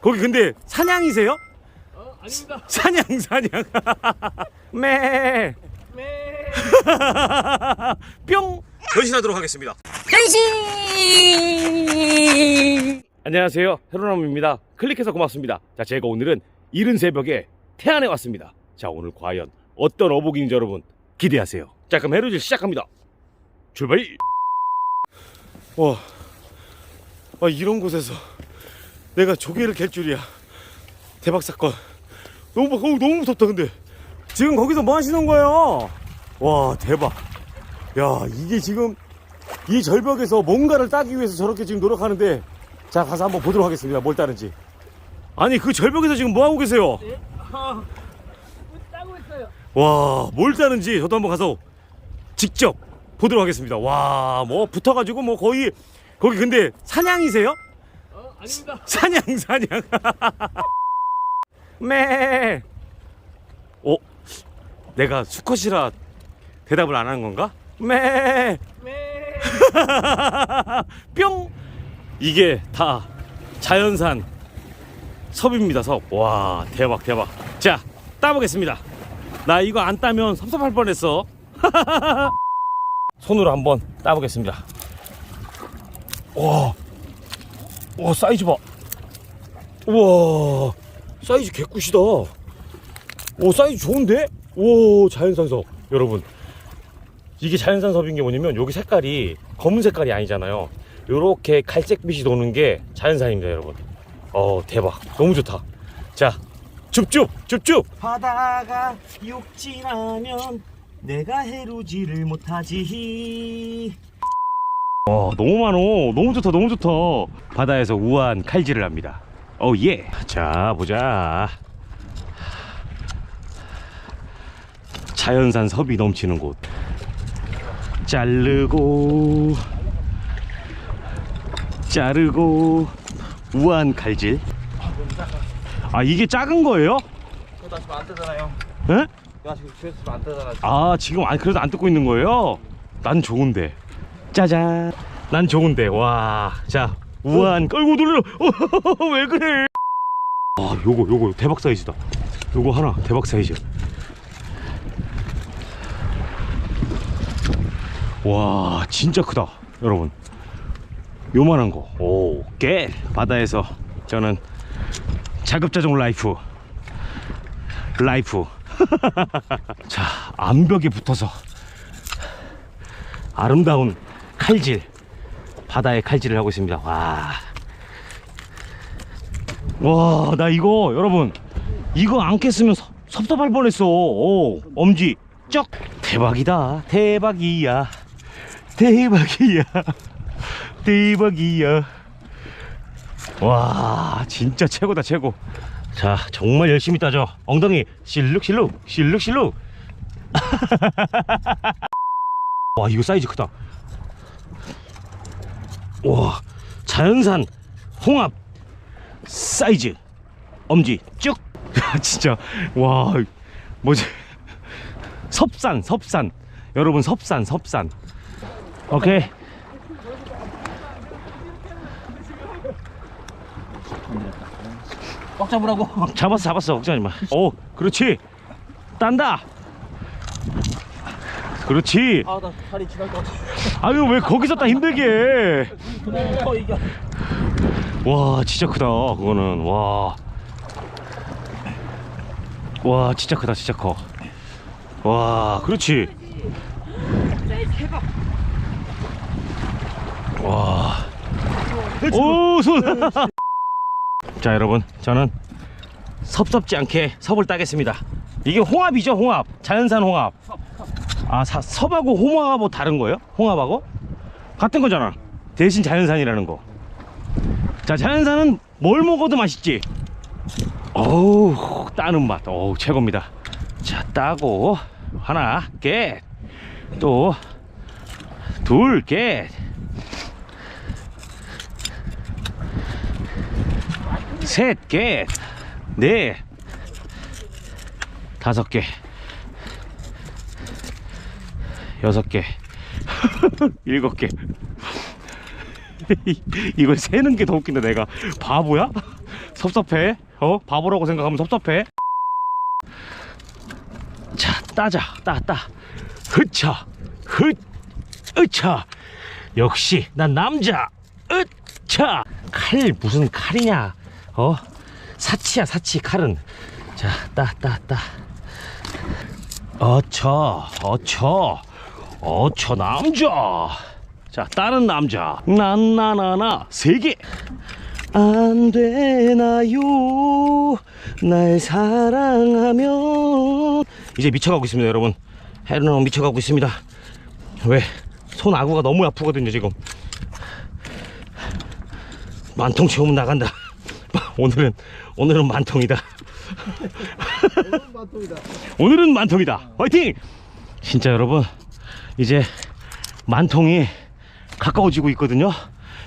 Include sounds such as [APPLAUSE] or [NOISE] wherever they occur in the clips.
거기 근데 사냥이세요? 어, 아닙니다. [LAUGHS] 사냥 사냥. [LAUGHS] 매. 매. [LAUGHS] 뿅. 변신하도록 하겠습니다. 변신! 안녕하세요. 헤로나무입니다. 클릭해서 고맙습니다. 자, 제가 오늘은 이른 새벽에 태안에 왔습니다. 자, 오늘 과연 어떤 어복인지 여러분 기대하세요. 자, 그럼 해루질 시작합니다. 출발! 와, 와 이런 곳에서 내가 조개를 갤 줄이야. 대박 사건. 너무 어, 너무 무섭다 근데. 지금 거기서 뭐 하시는 거예요? 와, 대박. 야, 이게 지금 이 절벽에서 뭔가를 따기 위해서 저렇게 지금 노력하는데 자 가서 한번 보도록 하겠습니다 뭘 따는지 아니 그 절벽에서 지금 뭐 하고 계세요 네? 아, 따고 있어요. 와뭘 따는지 저도 한번 가서 직접 보도록 하겠습니다 와 뭐 붙어가지고 뭐 거의 거기 근데 사냥이세요 어, 아닙니다. [LAUGHS] 사냥 사냥 매 어? 내가 수컷이라 대답을 안 하는 건가? 매 매. [LAUGHS] 뿅! 이게 다 자연산 섭입니다, 섭. 와, 대박, 대박. 자, 따보겠습니다. 나 이거 안 따면 섭섭할 뻔했어. [LAUGHS] 손으로 한번 따보겠습니다. 와, 와, 사이즈 봐. 우와, 사이즈 개꿀이다. 오, 사이즈 좋은데? 오, 자연산 섭. 여러분, 이게 자연산 섭인 게 뭐냐면 여기 색깔이 검은 색깔이 아니잖아요. 요렇게 갈색빛이 도는 게 자연산입니다, 여러분. 어, 대박. 너무 좋다. 자, 줍줍, 줍줍. 바다가 욕진하면 내가 해루지를 못하지 어, 너무 많어. 너무 좋다, 너무 좋다. 바다에서 우아한 칼질을 합니다. 어, 예. 자, 보자. 자연산 섭이 넘치는 곳. 자르고, 자르고, 우아한 칼질. 아, 이게 작은 거예요? 이거 다시 안 뜨잖아요 에? 야 지금 안 뜨잖아 아 지금 안 그래도 안 뜯고 있는 거예요? 난 좋은데 짜잔. 난 좋은데 와자 우아한 끌고 돌려 [LAUGHS] 왜 그래? 아 요거 요거 대박 사이즈다. 요거 하나 대박 사이즈. 와 진짜 크다 여러분. 요만한 거오깨. 바다에서 저는 자급자족 라이프. 라이프. [LAUGHS] 자, 암벽에 붙어서 아름다운 칼질, 바다의 칼질을 하고 있습니다. 와. 와, 나 이거, 여러분, 이거 안 깼으면 섭- 섭섭할 뻔했어. 오, 엄지, 쩍! 대박이다. 대박이야. 대박이야. [LAUGHS] 대박이야. 와, 진짜 최고다, 최고. 자, 정말 열심히 따져. 엉덩이 실룩실룩, 실룩실룩. [LAUGHS] 와, 이거 사이즈 크다. 와, 자연산 홍합 사이즈 엄지 쭉. 진짜 와, 뭐지? 섭산, 섭산. 여러분 섭산, 섭산. 오케이. 꽉 잡으라고 잡았어 잡았어 걱정하지 마. 오 그렇지 딴다. 그렇지. 아 나 다리 지날 것 같아 아유 왜 거기서 따 힘들게 해. [LAUGHS] 어와 진짜 크다 그거는 와. 와 진짜 크다 진짜 커. 와 그렇지. 와. 오 손. [LAUGHS] 자 여러분 저는 섭섭지 않게 섭을 따겠습니다. 이게 홍합이죠 홍합 자연산 홍합. 아 사- 섭하고 홍합하고 다른 거예요? 홍합하고? 같은 거잖아. 대신 자연산이라는 거. 자 자연산은 뭘 먹어도 맛있지. 어우 따는 맛. 어우 최고입니다. 자 따고 하나 깨. 또둘 깨. 셋 개. 넷. 다섯 개. 여섯 개. [LAUGHS] 일곱 개. [LAUGHS] 이걸 세는 게 더 웃긴다 내가. 바보야? 섭섭해? 어? 바보라고 생각하면 섭섭해? 자 따자. 따따. 흐차. 흐 으차. 역시 난 남자. 으차. 칼 무슨 칼이냐? 어? 사치야 사치 칼은. 자 따 따 따. 어처 어처 어처 남자. 자 다른 남자. 나나나나. 세개. 안 되나요? 날 사랑하면. 이제 미쳐가고 있습니다 여러분. 헤르는 미쳐가고 있습니다. 왜? 손 아구가 너무 아프거든요 지금. 만통 채우면 나간다. [LAUGHS] 오늘은 [LAUGHS] 오늘은 만통이다. 오늘은 만통이다. 화이팅! 진짜 여러분 이제 만통이 가까워지고 있거든요.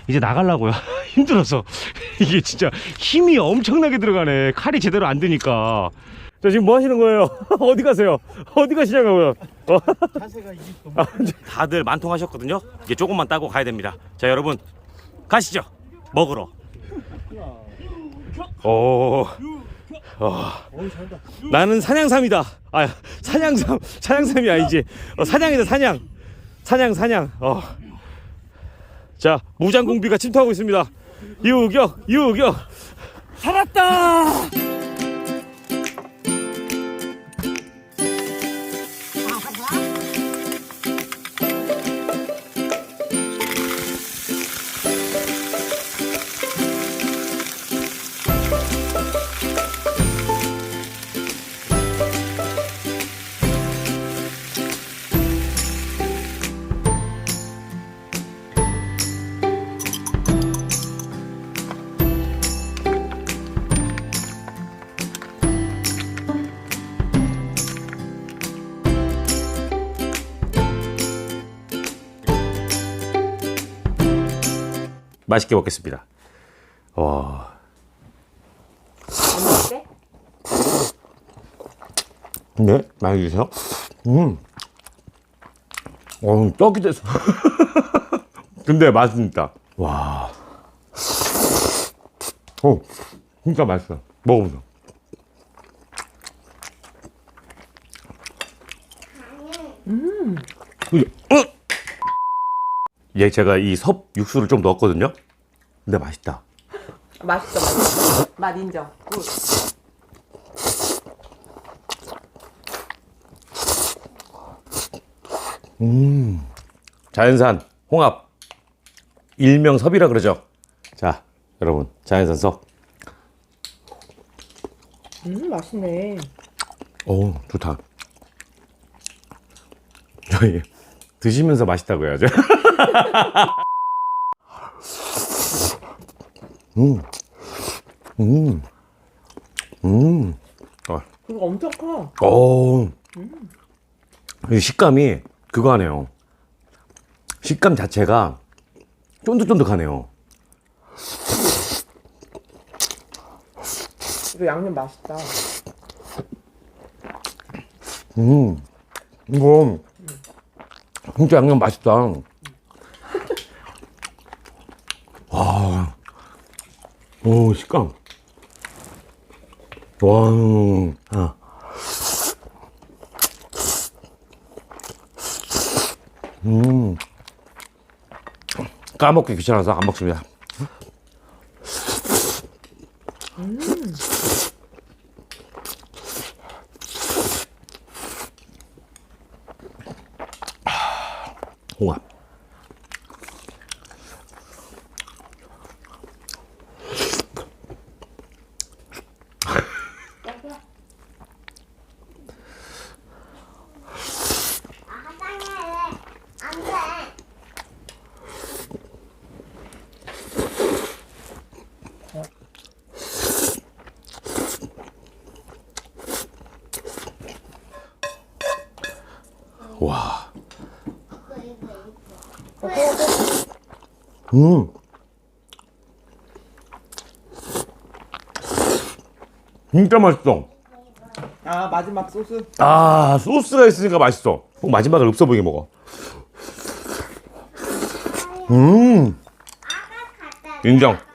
이제 나가려고요. [LAUGHS] 힘들어서. [LAUGHS] 이게 진짜 힘이 엄청나게 들어가네. 칼이 제대로 안 드니까. 자 지금 뭐 하시는 거예요? [LAUGHS] 어디 가세요? 어디 가시냐고요? 어? 아, 다들 만통하셨거든요? 이제 조금만 따고 가야 됩니다. 자 여러분. 가시죠. 먹으러. 오 어, 나는 사냥삼이다. 아 사냥삼 사냥삼이 아니지. 어, 사냥이다 사냥. 사냥 사냥. 어. 자 무장공비가 침투하고 있습니다. 유격 유격. 살았다. 맛있게 먹겠습니다 와 네? 드세요? 음. 어, 떡이 됐어. [LAUGHS] 근데 맛있다. 와. 어, 진짜 맛있어. 먹어보세요. 음. 이게, 어? 얘 제가 이 섭 육수를 좀 넣었거든요. 근데 맛있다. 맛있어, 맛있어. 맛 인정. 굿. 자연산 홍합 일명 섭이라 그러죠. 자, 여러분 자연산 섭. 음, 맛있네. 오, 좋다. [LAUGHS] 저희 드시면서 맛있다고 해야죠. [LAUGHS] 음, 음, 음. 어, 그거 엄청 커. 오, 이 식감이 그거 하네요. 식감 자체가 쫀득쫀득하네요. 이거 양념 맛있다. 음, 이거 진짜 양념 맛있다. 오 식감. 와, 아. 음, 까먹기 귀찮아서 안 먹습니다. 홍합. 음. 진짜 맛있어. 아, 마지막 소스. 아, 소스가 있으니까 맛있어. 꼭 마지막을 없어 보이게 먹어. 음. 인정.